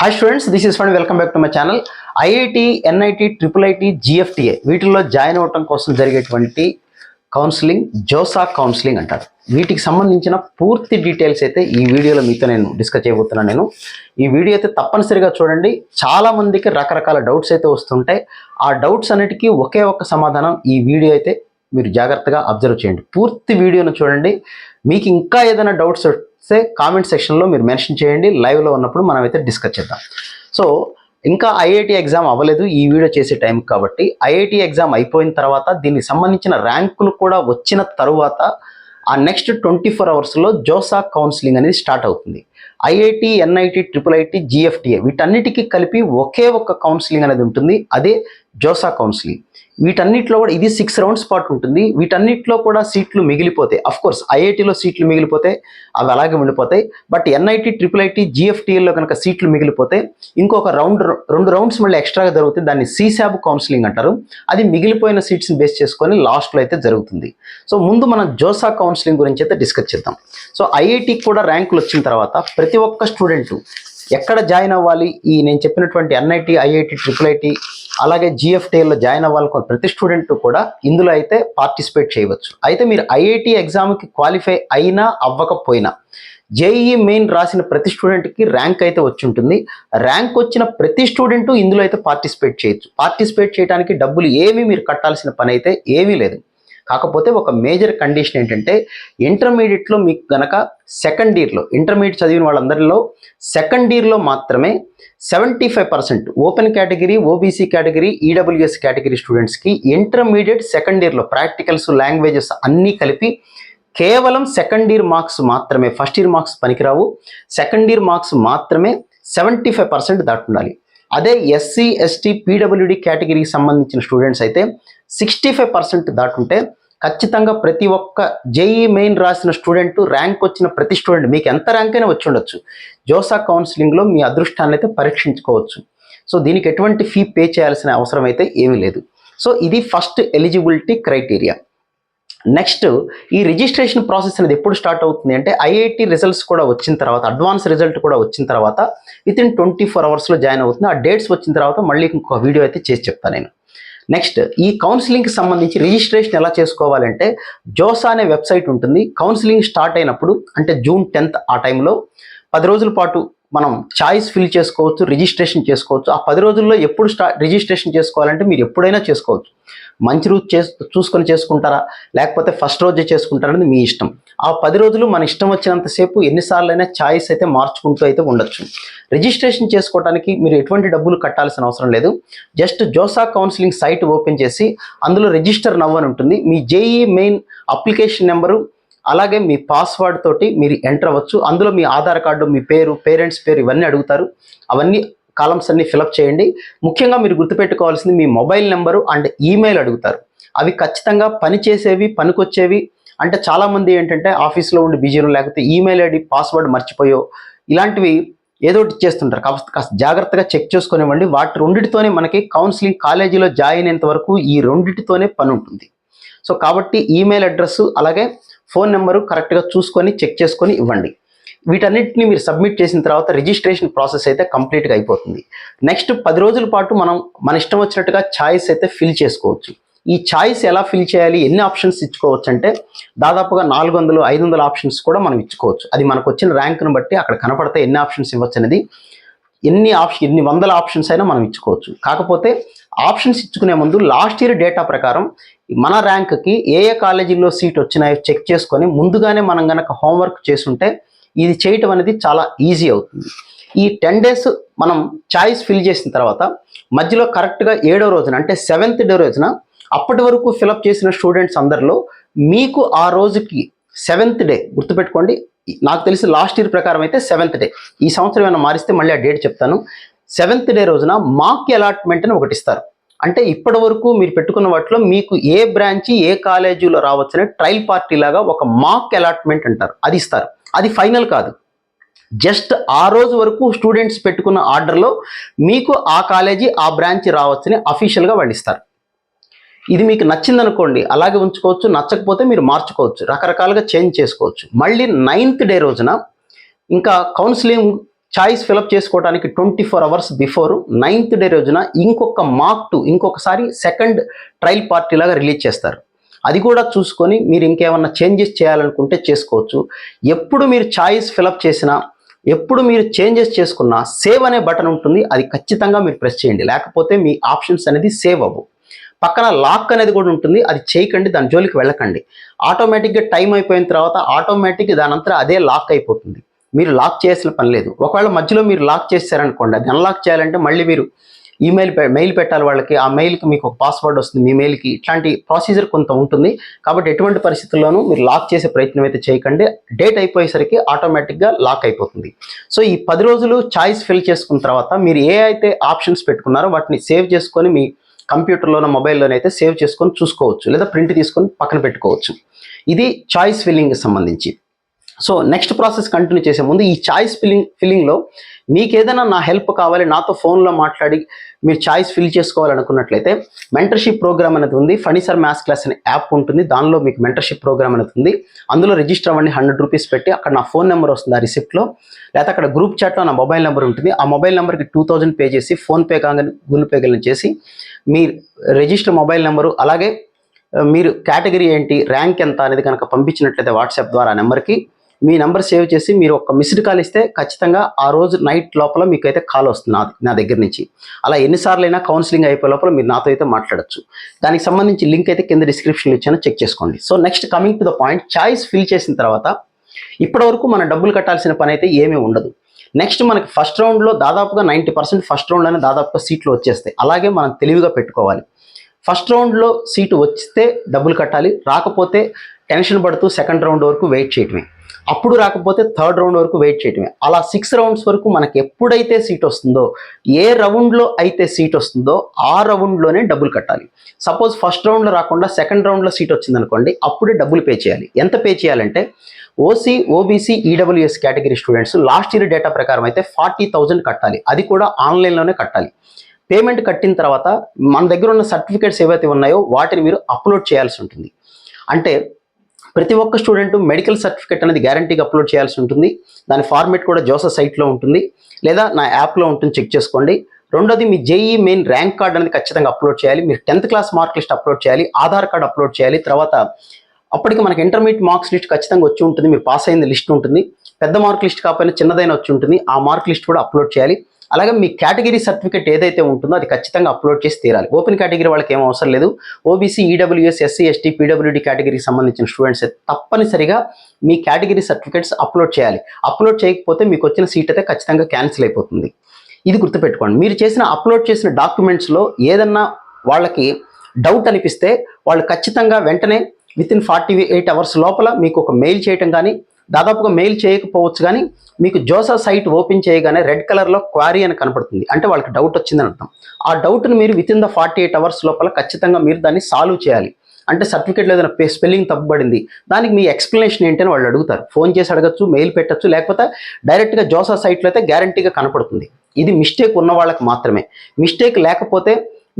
Hi students this is fund welcome back to my channel IIT NIT triple IT GFTA వీటిల్లో join అవ్వటం కోసం జరిగేటువంటి counselling JoSAA counselling అంటారు. వీటికి సంబంధించిన పూర్తి డీటెయిల్స్ అయితే ఈ వీడియోలో మీతో నేను డిస్కస్ చేయబోతున్నాను నేను. ఈ వీడియో అయితే తప్పనిసరిగా చూడండి. చాలా మందికి రకరకాల డౌట్స్ అయితే వస్తుంటాయి. ఆ డౌట్స్ అన్నిటికీ ఒకే ఒక్క సమాధానం ఈ వీడియో అయితే మీరు జాగ్రత్తగా అబ్జర్వ్ చేయండి. పూర్తి వీడియోను చూడండి. మీకు ఇంకా ఏదైనా డౌట్స్ సే కామెంట్ సెక్షన్లో మీరు మెన్షన్ చేయండి. లైవ్లో ఉన్నప్పుడు మనం అయితే డిస్కస్ చేద్దాం. సో ఇంకా ఐఐటి ఎగ్జామ్ అవ్వలేదు. ఈ వీడియో చేసే టైం కాబట్టి ఐఐటి ఎగ్జామ్ అయిపోయిన తర్వాత దీనికి సంబంధించిన ర్యాంకులు కూడా వచ్చిన తరువాత ఆ నెక్స్ట్ ట్వంటీ ఫోర్ అవర్స్లో జోసా కౌన్సిలింగ్ అనేది స్టార్ట్ అవుతుంది. IIT NIT triple IT GFTA వీటన్నిటికీ కలిపి ఒకే ఒక కౌన్సిలింగ్ అనేది ఉంటుంది. అదే జోసా కౌన్సిలింగ్ వీటన్నిటిలో కూడా ఇది సిక్స్ రౌండ్స్ పాటు ఉంటుంది. వీటన్నిటిలో కూడా సీట్లు మిగిలిపోతాయి. అఫ్ కోర్స్ ఐఐటిలో సీట్లు మిగిలిపోతే అవి అలాగే ఉండిపోతాయి. బట్ ఎన్ఐటి ట్రిపుల్ ఐటి జిఎఫ్టీఏలో కనుక సీట్లు మిగిలిపోతే ఇంకొక రౌండ్ రెండు రౌండ్స్ మళ్ళీ ఎక్స్ట్రాగా జరుగుతుంది దాన్ని సీశాబ్ కౌన్సిలింగ్ అంటారు. అది మిగిలిపోయిన సీట్స్ని బేస్ చేసుకొని లాస్ట్లో అయితే జరుగుతుంది. సో ముందు మనం జోసా కౌన్సిలింగ్ గురించి అయితే డిస్కస్ చేద్దాం. సో ఐఐటికి కూడా ర్యాంకులు వచ్చిన తర్వాత ప్రతి ఒక్క స్టూడెంట్ ఎక్కడ జాయిన్ అవ్వాలి? ఈ నేను చెప్పినటువంటి ఎన్ఐటి ఐఐటి ట్రిపుల్ ఐటి అలాగే జిఎఫ్టీలో జాయిన్ అవ్వాలనుకున్న ప్రతి స్టూడెంట్ కూడా ఇందులో అయితే పార్టిసిపేట్ చేయవచ్చు. అయితే మీరు ఐఐటి ఎగ్జామ్కి క్వాలిఫై అయినా అవ్వకపోయినా జేఈ మెయిన్ రాసిన ప్రతి స్టూడెంట్కి ర్యాంక్ అయితే వచ్చి ఉంటుంది ర్యాంక్ వచ్చిన ప్రతి స్టూడెంట్ ఇందులో అయితే పార్టిసిపేట్ చేయొచ్చు. పార్టిసిపేట్ చేయడానికి డబ్బులు ఏమీ మీరు కట్టాల్సిన పని అయితే ఏమీ లేదు. కాకపోతే ఒక మేజర్ కండిషన్ ఏంటంటే ఇంటర్మీడియట్లో మీకు గనక సెకండ్ ఇయర్లో ఇంటర్మీడియట్ చదివిన వాళ్ళందరిలో సెకండ్ ఇయర్లో మాత్రమే seventy five percent open category OBC category EWS category స్టూడెంట్స్కి ఇంటర్మీడియట్ సెకండ్ ఇయర్లో ప్రాక్టికల్స్ లాంగ్వేజెస్ అన్నీ కలిపి కేవలం సెకండ్ ఇయర్ మార్క్స్ మాత్రమే ఫస్ట్ ఇయర్ మార్క్స్ పనికిరావు. సెకండ్ ఇయర్ మార్క్స్ మాత్రమే సెవెంటీ ఫైవ్ పర్సెంట్ దాటుండాలి. అదే ఎస్సీ ఎస్టీ పీడబ్ల్యూడి కేటగిరీకి సంబంధించిన స్టూడెంట్స్ అయితే సిక్స్టీ ఫైవ్ పర్సెంట్ దాటుంటే ఖచ్చితంగా ప్రతి ఒక్క జేఈ మెయిన్ రాసిన స్టూడెంట్ ర్యాంక్ వచ్చిన ప్రతి స్టూడెంట్ మీకు ఎంత ర్యాంక్ అయినా వచ్చి ఉండొచ్చు. జోసా కౌన్సిలింగ్లో మీ అదృష్టాన్ని అయితే పరీక్షించుకోవచ్చు. సో దీనికి ఎటువంటి ఫీ పే చేయాల్సిన అవసరం అయితే ఏమీ లేదు. సో ఇది ఫస్ట్ ఎలిజిబిలిటీ క్రైటీరియా నెక్స్ట్ ఈ రిజిస్ట్రేషన్ ప్రాసెస్ అనేది ఎప్పుడు స్టార్ట్ అవుతుంది అంటే ఐఐటి రిజల్ట్స్ కూడా వచ్చిన తర్వాత అడ్వాన్స్ రిజల్ట్ కూడా వచ్చిన తర్వాత విత్ ఇన్ ట్వంటీ ఫోర్ అవర్స్లో జాయిన్ అవుతుంది. ఆ డేట్స్ వచ్చిన తర్వాత మళ్ళీ ఇంకొక వీడియో అయితే చేసి చెప్తాను నేను. నెక్స్ట్ ఈ కౌన్సిలింగ్కి సంబంధించి రిజిస్ట్రేషన్ ఎలా చేసుకోవాలంటే జోసా అనే వెబ్సైట్ ఉంటుంది. కౌన్సిలింగ్ స్టార్ట్ అయినప్పుడు అంటే జూన్ టెన్త్ ఆ టైంలో పది రోజుల పాటు మనం చాయిస్ ఫిల్ చేసుకోవచ్చు రిజిస్ట్రేషన్ చేసుకోవచ్చు. ఆ పది రోజుల్లో ఎప్పుడు స్టా రిజిస్ట్రేషన్ చేసుకోవాలంటే మీరు ఎప్పుడైనా చేసుకోవచ్చు. మంచి రోజు చేసు చూసుకొని చేసుకుంటారా? లేకపోతే ఫస్ట్ రోజే చేసుకుంటారా అనేది మీ ఇష్టం. ఆ పది రోజులు మన ఇష్టం వచ్చినంతసేపు ఎన్నిసార్లు అయినా ఛాయిస్ అయితే మార్చుకుంటూ అయితే ఉండొచ్చు. రిజిస్ట్రేషన్ చేసుకోవడానికి మీరు ఎటువంటి డబ్బులు కట్టాల్సిన అవసరం లేదు. Just JoSAA counselling site open చేసి అందులో రిజిస్టర్ నవ్వని ఉంటుంది. మీ జేఈ మెయిన్ అప్లికేషన్ నెంబరు అలాగే మీ పాస్వర్డ్ తోటి మీరు ఎంటర్ అవ్వచ్చు. అందులో మీ ఆధార్ కార్డు మీ పేరు పేరెంట్స్ పేరు ఇవన్నీ అడుగుతారు. అవన్నీ కాలమ్స్ అన్ని ఫిలప్ చేయండి. ముఖ్యంగా మీరు గుర్తుపెట్టుకోవాల్సింది మీ మొబైల్ నెంబరు అండ్ ఈమెయిల్ అడుగుతారు. అవి ఖచ్చితంగా పనిచేసేవి పనికొచ్చేవి. అంటే చాలామంది ఏంటంటే ఆఫీస్లో ఉండి బిజీలో లేకపోతే ఈమెయిల్ ఐడి పాస్వర్డ్ మర్చిపోయో ఇలాంటివి ఏదో ఒకటి చేస్తుంటారు. కాస్త కాస్త జాగ్రత్తగా చెక్ చేసుకునివ్వండి. వాటి రెండింటితోనే మనకి కౌన్సిలింగ్ కాలేజీలో జాయిన్ అయ్యేంత వరకు ఈ రెండింటితోనే పని ఉంటుంది. సో కాబట్టి ఈమెయిల్ అడ్రస్ అలాగే ఫోన్ నెంబరు కరెక్ట్గా చూసుకొని చెక్ చేసుకొని ఇవ్వండి. వీటన్నిటిని మీరు సబ్మిట్ చేసిన తర్వాత రిజిస్ట్రేషన్ ప్రాసెస్ అయితే కంప్లీట్గా అయిపోతుంది. నెక్స్ట్ పది రోజుల పాటు మనం మన ఇష్టం వచ్చినట్టుగా ఛాయిస్ అయితే ఫిల్ చేసుకోవచ్చు. ఈ ఛాయిస్ ఎలా ఫిల్ చేయాలి? ఎన్ని ఆప్షన్స్ ఇచ్చుకోవచ్చు అంటే దాదాపుగా నాలుగు వందలు ఐదు వందల ఆప్షన్స్ కూడా మనం ఇచ్చుకోవచ్చు. అది మనకు వచ్చిన ర్యాంక్ను బట్టి అక్కడ కనపడితే ఎన్ని ఆప్షన్స్ ఇవ్వచ్చు అనేది. ఎన్ని ఆప్షన్ ఎన్ని వందల ఆప్షన్స్ అయినా మనం ఇచ్చుకోవచ్చు. కాకపోతే ఆప్షన్స్ ఇచ్చుకునే ముందు లాస్ట్ ఇయర్ డేటా ప్రకారం మన ర్యాంక్కి ఏ ఏ కాలేజీల్లో సీట్ వచ్చినాయో చెక్ చేసుకొని ముందుగానే మనం కనుక హోంవర్క్ చేసుంటే ఇది చేయటం అనేది చాలా ఈజీ అవుతుంది. ఈ టెన్ డేస్ మనం చాయిస్ ఫిల్ చేసిన తర్వాత మధ్యలో కరెక్ట్గా ఏడో రోజున అంటే సెవెంత్ డే రోజున అప్పటి వరకు ఫిలప్ చేసిన స్టూడెంట్స్ అందరిలో మీకు ఆ రోజుకి సెవెంత్ డే గుర్తుపెట్టుకోండి. నాకు తెలిసి లాస్ట్ ఇయర్ ప్రకారం అయితే సెవెంత్ డే ఈ సంవత్సరం ఏమైనా మారిస్తే మళ్ళీ ఆ డేట్ చెప్తాను. సెవెంత్ డే రోజున మాక్ అలాట్మెంట్ అని ఒకటి ఇస్తారు. అంటే ఇప్పటి వరకు మీరు పెట్టుకున్న వాటిలో మీకు ఏ బ్రాంచి ఏ కాలేజీలో రావచ్చనే ట్రయల్ పార్టీ లాగా ఒక మాక్ అలాట్మెంట్ అంటారు. అది ఇస్తారు. అది ఫైనల్ కాదు. జస్ట్ ఆ రోజు వరకు స్టూడెంట్స్ పెట్టుకున్న ఆర్డర్లో మీకు ఆ కాలేజీ ఆ బ్రాంచ్ రావచ్చని అఫీషియల్గా వాళ్ళు ఇస్తారు. ఇది మీకు నచ్చిందనుకోండి అలాగే ఉంచుకోవచ్చు నచ్చకపోతే మీరు మార్చుకోవచ్చు రకరకాలుగా చేంజ్ చేసుకోవచ్చు. మళ్ళీ నైన్త్ డే రోజున ఇంకా కౌన్సిలింగ్ చాయిస్ ఫిలప్ చేసుకోవడానికి twenty four hours before ninth day రోజున ఇంకొక మార్క్ టు ఇంకొకసారి సెకండ్ ట్రయల్ పార్టీ లాగా రిలీజ్ చేస్తారు. అది కూడా చూసుకొని మీరు ఇంకేమన్నా చేంజెస్ చేయాలనుకుంటే చేసుకోవచ్చు. ఎప్పుడు మీరు చాయిస్ ఫిలప్ చేసినా ఎప్పుడు మీరు చేంజెస్ చేసుకున్నా సేవ్ అనే బటన్ ఉంటుంది. అది ఖచ్చితంగా మీరు ప్రెస్ చేయండి. లేకపోతే మీ ఆప్షన్స్ అనేది సేవ్ అవ్వు. పక్కన లాక్ అనేది కూడా ఉంటుంది. అది చేయకండి. దాని జోలికి వెళ్ళకండి. ఆటోమేటిక్గా టైం అయిపోయిన తర్వాత ఆటోమేటిక్ దానంతా అదే లాక్ అయిపోతుంది. మీరు లాక్ చేయాల్సిన పని లేదు. ఒకవేళ మధ్యలో మీరు లాక్ చేశారనుకోండి అది అన్లాక్ చేయాలంటే మళ్ళీ మీరు ఈమెయిల్ మెయిల్ పెట్టాలి వాళ్ళకి ఆ మెయిల్కి మీకు ఒక పాస్వర్డ్ వస్తుంది మీ మెయిల్కి ఇట్లాంటి ప్రొసీజర్ కొంత ఉంటుంది. కాబట్టి ఎటువంటి పరిస్థితుల్లోనూ మీరు లాక్ చేసే ప్రయత్నం అయితే చేయకండి. డేట్ అయిపోయేసరికి ఆటోమేటిక్గా లాక్ అయిపోతుంది. సో ఈ పది రోజులు చాయిస్ ఫిల్ చేసుకున్న తర్వాత మీరు ఏ అయితే ఆప్షన్స్ పెట్టుకున్నారో వాటిని సేవ్ చేసుకొని మీ కంప్యూటర్లోనో మొబైల్లోనే అయితే సేవ్ చేసుకొని చూసుకోవచ్చు. లేదా ప్రింట్ తీసుకొని పక్కన పెట్టుకోవచ్చు. ఇది చాయిస్ ఫిల్లింగ్కి సంబంధించి. సో నెక్స్ట్ ప్రాసెస్ కంటిన్యూ చేసే ముందు ఈ చాయిస్ ఫిల్లింగ్ ఫిల్లింగ్లో మీకు ఏదైనా నా హెల్ప్ కావాలి నాతో ఫోన్లో మాట్లాడి మీరు చాయిస్ ఫిల్ చేసుకోవాలనుకున్నట్లయితే మెంటర్షిప్ ప్రోగ్రామ్ అనేది ఉంది. ఫణిసర్ మ్యాథ్స్ క్లాస్ అనే యాప్ ఉంటుంది. దానిలో మీకు మెంటర్షిప్ ప్రోగ్రామ్ అనేది ఉంది. అందులో రిజిస్టర్ అవ్వండి. హండ్రెడ్ రూపీస్ పెట్టి అక్కడ నా ఫోన్ నెంబర్ వస్తుంది ఆ రిసిప్ట్లో లేకపోతే అక్కడ గ్రూప్ చాట్లో నా మొబైల్ నెంబర్ ఉంటుంది. ఆ మొబైల్ నెంబర్కి టూ థౌజండ్ పే చేసి ఫోన్పే కాగానే గూగుల్ పే కానీ చేసి మీ రిజిస్టర్ మొబైల్ నెంబరు అలాగే మీరు కేటగిరీ ఏంటి ర్యాంక్ ఎంత అనేది కనుక పంపించినట్లయితే వాట్సాప్ ద్వారా నెంబర్కి మీ నెంబర్ సేవ్ చేసి మీరు ఒక మిస్డ్ కాల్ ఇస్తే ఖచ్చితంగా ఆ రోజు నైట్ లోపల మీకైతే కాల్ వస్తుంది నా నా దగ్గర నుంచి. అలా ఎన్నిసార్లు అయినా కౌన్సిలింగ్ అయిపోయే లోపల మీరు నాతో అయితే మాట్లాడొచ్చు. దానికి సంబంధించి లింక్ అయితే కింద డిస్క్రిప్షన్లో ఇచ్చాను చెక్ చేసుకోండి. So next coming to the point choice fill చేసిన తర్వాత ఇప్పటివరకు మనం డబ్బులు కట్టాల్సిన పని అయితే ఏమీ ఉండదు. నెక్స్ట్ మనకి ఫస్ట్ రౌండ్లో దాదాపుగా నైంటీ పర్సెంట్ ఫస్ట్ రౌండ్లోనే దాదాపుగా సీట్లు వచ్చేస్తాయి. అలాగే మనం తెలివిగా పెట్టుకోవాలి. ఫస్ట్ రౌండ్లో సీటు వస్తే డబ్బులు కట్టాలి. రాకపోతే టెన్షన్ పడుతూ సెకండ్ రౌండ్ వరకు వెయిట్ చేయటమే. అప్పుడు రాకపోతే థర్డ్ రౌండ్ వరకు వెయిట్ చేయటమే. అలా సిక్స్ రౌండ్స్ వరకు మనకి ఎప్పుడైతే సీట్ వస్తుందో ఏ రౌండ్లో అయితే సీట్ వస్తుందో ఆ రౌండ్లోనే డబ్బులు కట్టాలి. సపోజ్ ఫస్ట్ రౌండ్లో రాకుండా సెకండ్ రౌండ్లో సీట్ వచ్చిందనుకోండి అప్పుడే డబ్బులు పే చేయాలి. ఎంత పే చేయాలంటే OC OBC EWS category students last year data ప్రకారం అయితే ఫార్టీ థౌజండ్ కట్టాలి. అది కూడా ఆన్లైన్లోనే కట్టాలి. పేమెంట్ కట్టిన తర్వాత మన దగ్గర ఉన్న సర్టిఫికేట్స్ ఏవైతే ఉన్నాయో వాటిని మీరు అప్లోడ్ చేయాల్సి ఉంటుంది. అంటే ప్రతి ఒక్క స్టూడెంట్ మెడికల్ సర్టిఫికేట్ అనేది గ్యారంటీగా అప్లోడ్ చేయాల్సి ఉంటుంది. దాని ఫార్మేట్ కూడా జోసా సైట్లో ఉంటుంది. లేదా నా యాప్లో ఉంటుంది చెక్ చేసుకోండి. రెండోది మీ జేఈ మెయిన్ ర్యాంక్ కార్డ్ అనేది ఖచ్చితంగా అప్లోడ్ చేయాలి. మీరు tenth class mark list upload చేయాలి. ఆధార్ కార్డ్ అప్లోడ్ చేయాలి. తర్వాత అప్పటికి మనకి ఇంటర్మీడియట్ మార్క్స్ లిస్ట్ ఖచ్చితంగా వచ్చి ఉంటుంది. మీరు పాస్ అయింది లిస్ట్ ఉంటుంది. పెద్ద మార్క్ లిస్ట్ కాకపోయినా చిన్నదైన వచ్చి ఉంటుంది. ఆ మార్క్ లిస్ట్ కూడా అప్లోడ్ చేయాలి. అలాగే మీ కేటగిరీ సర్టిఫికేట్ ఏదైతే ఉంటుందో అది ఖచ్చితంగా అప్లోడ్ చేసి తీరాలి. ఓపెన్ కేటగిరీ వాళ్ళకి ఏం అవసరం లేదు. OBC EWS SC ST PWD కేటగిరీకి సంబంధించిన స్టూడెంట్స్ తప్పనిసరిగా మీ కేటగిరీ సర్టిఫికేట్స్ అప్లోడ్ చేయాలి. అప్లోడ్ చేయకపోతే మీకు వచ్చిన సీట్ అయితే ఖచ్చితంగా క్యాన్సిల్ అయిపోతుంది. ఇది గుర్తుపెట్టుకోండి. మీరు చేసిన అప్లోడ్ చేసిన డాక్యుమెంట్స్లో ఏదన్నా వాళ్ళకి డౌట్ అనిపిస్తే వాళ్ళు ఖచ్చితంగా వెంటనే within forty eight hours లోపల మీకు ఒక మెయిల్ చేయటం కానీ దాదాపుగా మెయిల్ చేయకపోవచ్చు కానీ మీకు జోసా సైట్ ఓపెన్ చేయగానే రెడ్ కలర్లో క్వారీ అని కనపడుతుంది. అంటే వాళ్ళకి డౌట్ వచ్చిందని అర్థం. ఆ డౌట్ని మీరు within the forty eight hours లోపల ఖచ్చితంగా మీరు దాన్ని సాల్వ్ చేయాలి. అంటే సర్టిఫికేట్లో ఏదైనా స్పెల్లింగ్ తప్పుబడింది. దానికి మీ ఎక్స్ప్లెనేషన్ ఏంటని వాళ్ళు అడుగుతారు. ఫోన్ చేసి అడగచ్చు మెయిల్ పెట్టచ్చు లేకపోతే డైరెక్ట్గా జోసా సైట్లో అయితే గ్యారంటీగా కనపడుతుంది. ఇది మిస్టేక్ ఉన్న వాళ్ళకి మాత్రమే. మిస్టేక్ లేకపోతే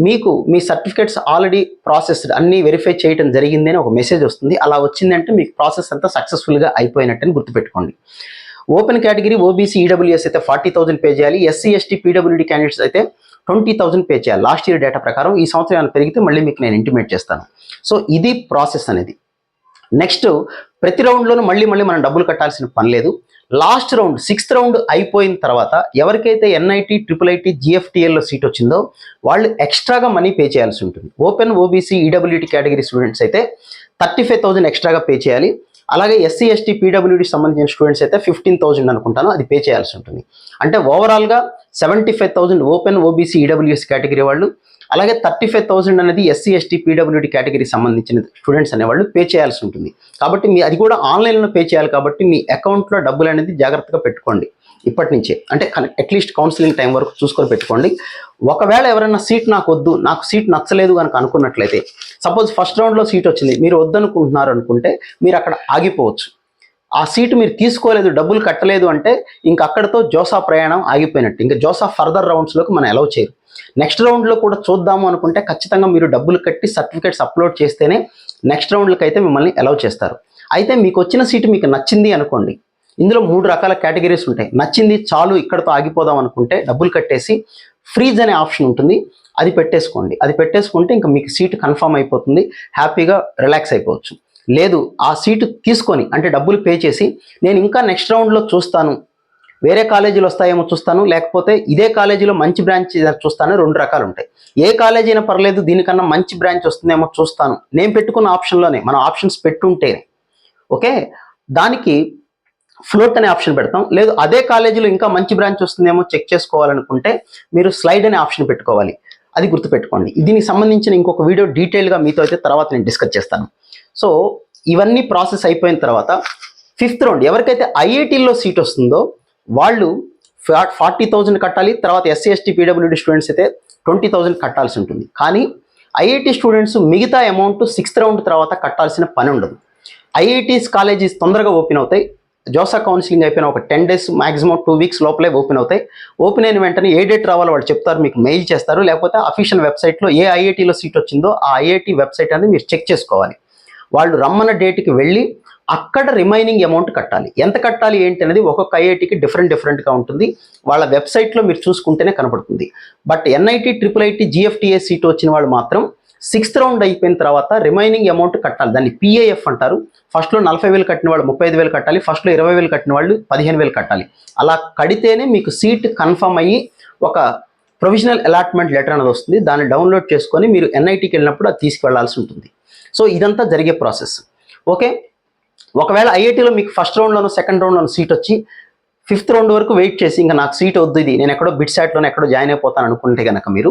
మీకు మీ సర్టిఫికేట్స్ ఆల్రెడీ ప్రాసెస్డ్ అన్నీ వెరిఫై చేయడం జరిగింది అని ఒక మెసేజ్ వస్తుంది. అలా వచ్చిందంటే మీకు ప్రాసెస్ అంతా సక్సెస్ఫుల్గా అయిపోయినట్టని గుర్తుపెట్టుకోండి. ఓపెన్ కేటగిరీ ఓబీసీ ఈడబ్ల్యూఎస్ అయితే ఫార్టీ థౌసండ్ పే చేయాలి. ఎస్సీ ఎస్టీ పీడబ్ల్యూడీ క్యాండిడేట్స్ అయితే ట్వంటీ థౌసండ్ పే చేయాలి. లాస్ట్ ఇయర్ డేటా ప్రకారం ఈ సంవత్సరం ఏమైనా పెరిగితే మళ్ళీ మీకు నేను ఇంటిమేట్ చేస్తాను. సో ఇది ప్రాసెస్ అనేది. నెక్స్ట్ ప్రతి రౌండ్లోనూ మళ్ళీ మళ్ళీ మనం డబ్బులు కట్టాల్సిన పని లేదు. లాస్ట్ రౌండ్ సిక్స్త్ రౌండ్ అయిపోయిన తర్వాత ఎవరికైతే ఎన్ఐటి ట్రిపుల్ ఐటీ జిఎఫ్టిఎల్లో సీట్ వచ్చిందో వాళ్ళు ఎక్స్ట్రాగా మనీ పే చేయాల్సి ఉంటుంది. Open OBC EWS category students అయితే థర్టీ ఫైవ్ థౌసండ్ ఎక్స్ట్రాగా పే చేయాలి. అలాగే ఎస్సీ ఎస్టీ పీడబ్ల్యూడీకి సంబంధించిన స్టూడెంట్స్ అయితే ఫిఫ్టీన్ థౌసండ్ అనుకుంటాను అది పే చేయాల్సి ఉంటుంది. అంటే ఓవరాల్గా seventy five thousand open OBC EWS category వాళ్ళు అలాగే థర్టీ ఫైవ్ థౌసండ్ అనేది ఎస్సీ ఎస్టీ పీడబ్ల్యూడి కేటగిరీకి సంబంధించిన స్టూడెంట్స్ అనేవాళ్ళు పే చేయాల్సి ఉంటుంది. కాబట్టి మీ అది కూడా ఆన్లైన్లో పే చేయాలి కాబట్టి మీ అకౌంట్లో డబ్బులు అనేది జాగ్రత్తగా పెట్టుకోండి. ఇప్పటి నుంచే. అంటే అట్లీస్ట్ కౌన్సిలింగ్ టైం వరకు చూసుకొని పెట్టుకోండి. ఒకవేళ ఎవరైనా సీట్ నాకు వద్దు నాకు సీట్ నచ్చలేదు కనుక అనుకున్నట్లయితే సపోజ్ ఫస్ట్ రౌండ్లో సీట్ వచ్చింది మీరు వద్దనుకుంటున్నారు అనుకుంటే మీరు అక్కడ ఆగిపోవచ్చు. ఆ సీటు మీరు తీసుకోలేదు డబ్బులు కట్టలేదు అంటే ఇంక అక్కడతో జోసా ప్రయాణం ఆగిపోయినట్టు. ఇంకా జోసా ఫర్దర్ రౌండ్స్లోకి మనం అలౌ చేయరు. నెక్స్ట్ రౌండ్లో కూడా చూద్దాము అనుకుంటే ఖచ్చితంగా మీరు డబ్బులు కట్టి సర్టిఫికేట్స్ అప్లోడ్ చేస్తేనే నెక్స్ట్ రౌండ్లకి అయితే మిమ్మల్ని అలౌ చేస్తారు. అయితే మీకు వచ్చిన సీటు మీకు నచ్చింది అనుకోండి. ఇందులో మూడు రకాల కేటగిరీస్ ఉంటాయి. నచ్చింది చాలు ఇక్కడతో ఆగిపోదాం అనుకుంటే డబ్బులు కట్టేసి ఫ్రీజ్ అనే ఆప్షన్ ఉంటుంది. అది పెట్టేసుకోండి. అది పెట్టేసుకుంటే ఇంకా మీకు సీటు కన్ఫర్మ్ అయిపోతుంది. హ్యాపీగా రిలాక్స్ అయిపోవచ్చు. లేదు ఆ సీటు తీసుకొని అంటే డబ్బులు పే చేసి నేను ఇంకా నెక్స్ట్ రౌండ్లో చూస్తాను. వేరే కాలేజీలు వస్తాయేమో చూస్తాను లేకపోతే ఇదే కాలేజీలో మంచి బ్రాంచ్ చూస్తాను రెండు రకాలు ఉంటాయి. ఏ కాలేజీ అయినా పర్లేదు దీనికన్నా మంచి బ్రాంచ్ వస్తుందేమో చూస్తాను. నేను పెట్టుకున్న ఆప్షన్లోనే మనం ఆప్షన్స్ పెట్టుంటే. ఓకే? దానికి ఫ్లోట్ అనే ఆప్షన్ పెడతాం. లేదు అదే కాలేజీలో ఇంకా మంచి బ్రాంచ్ వస్తుందేమో చెక్ చేసుకోవాలనుకుంటే మీరు స్లైడ్ అనే ఆప్షన్ పెట్టుకోవాలి. అది గుర్తుపెట్టుకోండి. దీనికి సంబంధించిన ఇంకొక వీడియో డీటెయిల్గా మీతో అయితే తర్వాత నేను డిస్కస్ చేస్తాను. సో ఇవన్నీ ప్రాసెస్ అయిపోయిన తర్వాత ఫిఫ్త్ రౌండ్ ఎవరికైతే ఐఐటీల్లో సీట్ వస్తుందో వాళ్ళు ఫార్టీ థౌజండ్ కట్టాలి తర్వాత ఎస్సీ ఎస్టీ పీడబ్ల్యూడి స్టూడెంట్స్ అయితే ట్వంటీ థౌజండ్ కట్టాల్సి ఉంటుంది. కానీ ఐఐటి స్టూడెంట్స్ మిగతా అమౌంట్ సిక్స్త్ రౌండ్ తర్వాత కట్టాల్సిన పని ఉండదు. ఐఐటీస్ కాలేజెస్ తొందరగా ఓపెన్ అవుతాయి. జోసా కౌన్సిలింగ్ అయిపోయిన ఒక ten days maximum two weeks లోపలే ఓపెన్ అవుతాయి. ఓపెన్ అయిన వెంటనే ఏ డేట్ రావాలో వాళ్ళు చెప్తారు మీకు మెయిల్ చేస్తారు. లేకపోతే అఫీషియల్ వెబ్సైట్లో ఏ ఐఐటీలో సీట్ వచ్చిందో ఆ ఐఐటీ వెబ్సైట్ అనేది మీరు చెక్ చేసుకోవాలి. వాళ్ళు రమ్మన్న డేట్కి వెళ్ళి అక్కడ రిమైనింగ్ అమౌంట్ కట్టాలి. ఎంత కట్టాలి ఏంటి అనేది ఒక్కొక్క ఐఐటికి డిఫరెంట్ డిఫరెంట్గా ఉంటుంది. వాళ్ళ వెబ్సైట్లో మీరు చూసుకుంటేనే కనపడుతుంది but NIT triple IT GFTI seat వచ్చిన వాళ్ళు మాత్రం సిక్స్త్ రౌండ్ అయిపోయిన తర్వాత రిమైనింగ్ అమౌంట్ కట్టాలి. దాన్ని పీఏఎఫ్ అంటారు. ఫస్ట్లో నలభై వేలు కట్టిన వాళ్ళు ముప్పై ఐదు వేలు కట్టాలి. ఫస్ట్లో ఇరవై వేలు కట్టిన వాళ్ళు పదిహేను వేలు కట్టాలి. అలా కడితేనే మీకు సీట్ కన్ఫర్మ్ అయ్యి ఒక ప్రొవిజనల్ అలాట్మెంట్ లెటర్ అనేది వస్తుంది. దాన్ని డౌన్లోడ్ చేసుకొని మీరు ఎన్ఐటికి వెళ్ళినప్పుడు అది తీసుకువెళ్ళాల్సి ఉంటుంది. సో ఇదంతా జరిగే ప్రాసెస్. ఓకే? ఒకవేళ ఐఐటీలో మీకు ఫస్ట్ రౌండ్లోనూ సెకండ్ రౌండ్లోనూ సీట్ వచ్చి ఫిఫ్త్ రౌండ్ వరకు వెయిట్ చేసి ఇంకా నాకు సీట్ వద్దు ఇది నేను ఎక్కడో బిట్ సాట్లోనే ఎక్కడో జాయిన్ అయిపోతాను అనుకుంటే కనుక మీరు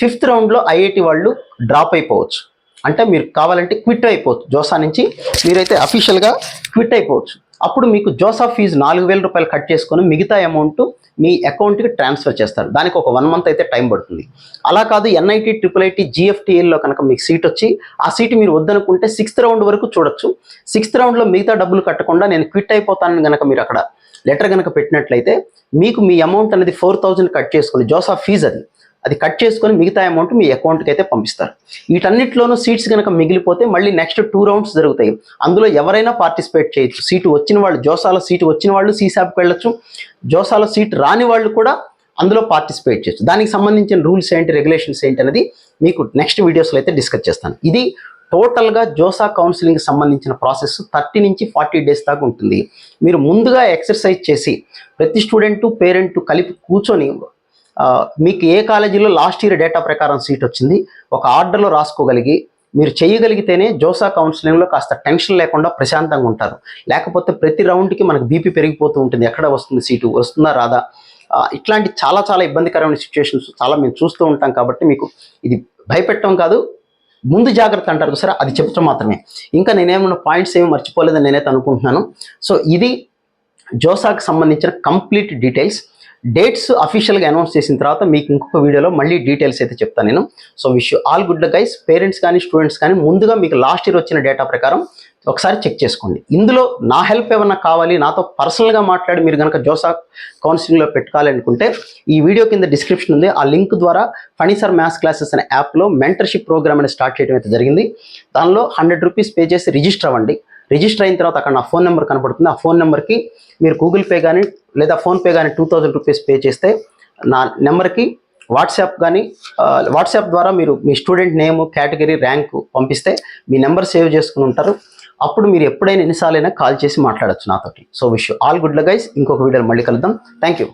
ఫిఫ్త్ రౌండ్లో ఐఐటి వాళ్ళు డ్రాప్ అయిపోవచ్చు. అంటే మీరు కావాలంటే క్విట్ అయిపోవచ్చు. జోసా నుంచి మీరైతే అఫీషియల్గా క్విట్ అయిపోవచ్చు. అప్పుడు మీకు జోసఫ్ ఫీజు నాలుగు వేల రూపాయలు కట్ చేసుకొని మిగతా అమౌంట్ మీ అకౌంట్కి ట్రాన్స్ఫర్ చేస్తారు. దానికి ఒక వన్ మంత్ అయితే టైం పడుతుంది. అలా కాదు ఎన్ఐటి ట్రిపుల్ ఐటి జిఎఫ్టిఎల్లో కనుక మీకు సీట్ వచ్చి ఆ సీట్ మీరు వద్దనుకుంటే సిక్స్త్ రౌండ్ వరకు చూడొచ్చు. సిక్స్త్ రౌండ్లో మిగతా డబ్బులు కట్టకుండా నేను క్విట్ అయిపోతానని కనుక మీరు అక్కడ లెటర్ కనుక పెట్టినట్లయితే మీకు మీ అమౌంట్ అనేది ఫోర్ థౌజండ్ కట్ చేసుకుని జోసా ఫీజ్ అది. అది కట్ చేసుకొని మిగతా అమౌంట్ మీ అకౌంట్కి అయితే పంపిస్తారు. వీటన్నిటిలోనూ సీట్స్ కనుక మిగిలిపోతే మళ్ళీ నెక్స్ట్ టూ రౌండ్స్ జరుగుతాయి. అందులో ఎవరైనా పార్టిసిపేట్ చేయొచ్చు. సీటు వచ్చిన వాళ్ళు జోసాలో సీటు వచ్చిన వాళ్ళు సీసాప్కి వెళ్ళొచ్చు. జోసాలో సీట్ రాని వాళ్ళు కూడా అందులో పార్టిసిపేట్ చేయొచ్చు. దానికి సంబంధించిన రూల్స్ ఏంటి రెగ్యులేషన్స్ ఏంటి అనేది మీకు నెక్స్ట్ వీడియోస్లో అయితే డిస్కస్ చేస్తాను. ఇది టోటల్గా జోసా కౌన్సిలింగ్కి సంబంధించిన ప్రాసెస్ థర్టీ నుంచి ఫార్టీ డేస్ దాకా ఉంటుంది. మీరు ముందుగా ఎక్సర్సైజ్ చేసి ప్రతి స్టూడెంటు పేరెంట్ కలిపి కూర్చొని మీకు ఏ కాలేజీలో లాస్ట్ ఇయర్ డేటా ప్రకారం సీట్ వచ్చింది ఒక ఆర్డర్లో రాసుకోగలిగి మీరు చేయగలిగితేనే జోసా కౌన్సిలింగ్లో కాస్త టెన్షన్ లేకుండా ప్రశాంతంగా ఉంటారు. లేకపోతే ప్రతి రౌండ్కి మనకు బీపీ పెరిగిపోతూ ఉంటుంది. ఎక్కడ వస్తుంది సీటు వస్తుందా రాదా? ఇట్లాంటి చాలా చాలా ఇబ్బందికరమైన సిచ్యువేషన్స్ చాలా మేము చూస్తూ ఉంటాం కాబట్టి మీకు ఇది భయపెట్టడం కాదు ముందు జాగ్రత్త అంటారు సరే అది చెప్పడం మాత్రమే. ఇంకా నేనేమన్నా పాయింట్స్ ఏమి మర్చిపోలేదని నేనైతే అనుకుంటున్నాను. సో ఇది జోసాకి సంబంధించిన కంప్లీట్ డీటెయిల్స్. డేట్స్ అఫీషియల్గా అనౌన్స్ చేసిన తర్వాత మీకు ఇంకొక వీడియోలో మళ్ళీ డీటెయిల్స్ అయితే చెప్తాను నేను. So wish all good guys parents కానీ స్టూడెంట్స్ కానీ ముందుగా మీకు లాస్ట్ ఇయర్ వచ్చిన డేటా ప్రకారం ఒకసారి చెక్ చేసుకోండి. ఇందులో నా హెల్ప్ ఏమన్నా కావాలి? నాతో పర్సనల్గా మాట్లాడి మీరు కనుక జోసా కౌన్సిలింగ్లో పెట్టుకోవాలనుకుంటే ఈ వీడియో కింద డిస్క్రిప్షన్ ఉంది. ఆ లింక్ ద్వారా ఫణిసర్ మ్యాథ్స్ క్లాసెస్ అనే యాప్లో మెంటర్షిప్ ప్రోగ్రామ్ అనేది స్టార్ట్ చేయడం అయితే జరిగింది. దానిలో హండ్రెడ్ రూపీస్ పే చేసి రిజిస్టర్ అవ్వండి. రిజిస్టర్ అయిన తర్వాత అక్కడ నా ఫోన్ నెంబర్ కనబడుతుంది. ఆ ఫోన్ నెంబర్కి మీరు గూగుల్ పే కానీ లేదా ఫోన్పే కానీ టూ థౌజండ్ రూపీస్ పే చేస్తే నా నెంబర్కి వాట్సాప్ కానీ వాట్సాప్ ద్వారా మీరు మీ స్టూడెంట్ నేమ్ కేటగిరీ ర్యాంక్ పంపిస్తే మీ నెంబర్ సేవ్ చేసుకుని ఉంటారు. అప్పుడు మీరు ఎప్పుడైనా ఎన్నిసార్లైనా కాల్ చేసి మాట్లాడచ్చు నాతోటి. So wish all good guys ఇంకొక వీడియోలో మళ్ళీ కలుద్దాం. Thank you